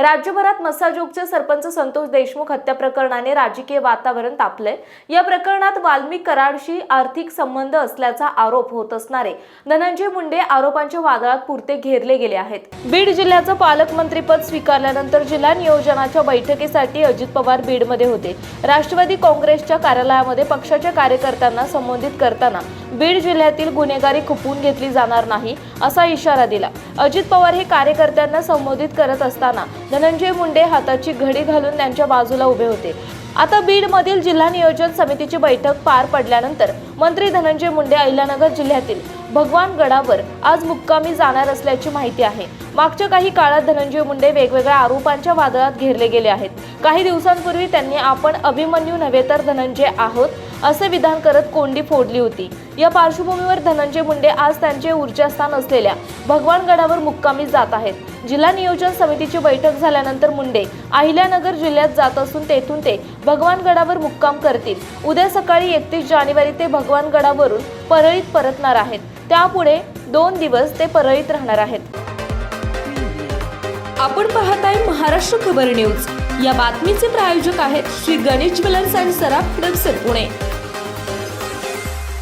राज्यभरात मसाजोगचे सरपंच संतोष देशमुख हत्या प्रकरणाने राजकीय वातावरण तापलंय. या प्रकरणात वाल्मिक कराडशी आर्थिक संबंध असल्याचा आरोप होत असणारे धनंजय मुंडे आरोपांच्या वादळात पुरते घेरले गेले आहेत. बीड जिल्ह्याचं पालकमंत्रीपद स्वीकारल्यानंतर जिल्हा नियोजनाच्या बैठकीसाठी अजित पवार बीडमध्ये होते. राष्ट्रवादी काँग्रेसच्या कार्यालयामध्ये पक्षाच्या कार्यकर्त्यांना संबोधित करताना बीड जिल्ह्यातील गुन्हेगारी खुपवून घेतली जाणार नाही असा इशारा दिला. अजित पवार हे कार्यकर्त्यांना संबोधित करत असताना धनंजय मुंडे हाताची घडी घालून त्यांच्या बाजूला उभे होते. आता बीडमधील जिल्हा नियोजन समितीची बैठक पार पडल्यानंतर मंत्री धनंजय मुंडे अहिल्यानगर जिल्ह्यातील भगवानगडावर आज मुक्कामी जाणार असल्याची माहिती आहे. मागच्या काही काळात धनंजय मुंडे वेगवेगळ्या आरोपांच्या वादळात घेरले गेले आहेत. काही दिवसांपूर्वी त्यांनी आपण अभिमन्यू नव्हे तर धनंजय आहोत असे विधान करत कोंडी फोडली होती. या पार्श्वभूमीवर धनंजय मुंडे आज त्यांचे ऊर्जास्थान असलेल्या भगवानगडावर मुक्कामी जात आहेत. जिल्हा नियोजन समितीची बैठक झाल्यानंतर मुंडे अहिल्यानगर जिल्ह्यात जात असून तेथून ते भगवानगडावर मुक्काम करतील. उद्या सकाळी एकतीस जानेवारी ते भगवानगडावरून परळीत परतणार आहेत. त्यापुढे दोन दिवस ते परळीत राहणार आहेत. आपण पाहत आहे महाराष्ट्र खबर न्यूज. या बातमीचे प्रायोजक आहेत श्री गणेश ज्वेलर्स अँड सराफ हडपसर पुणे.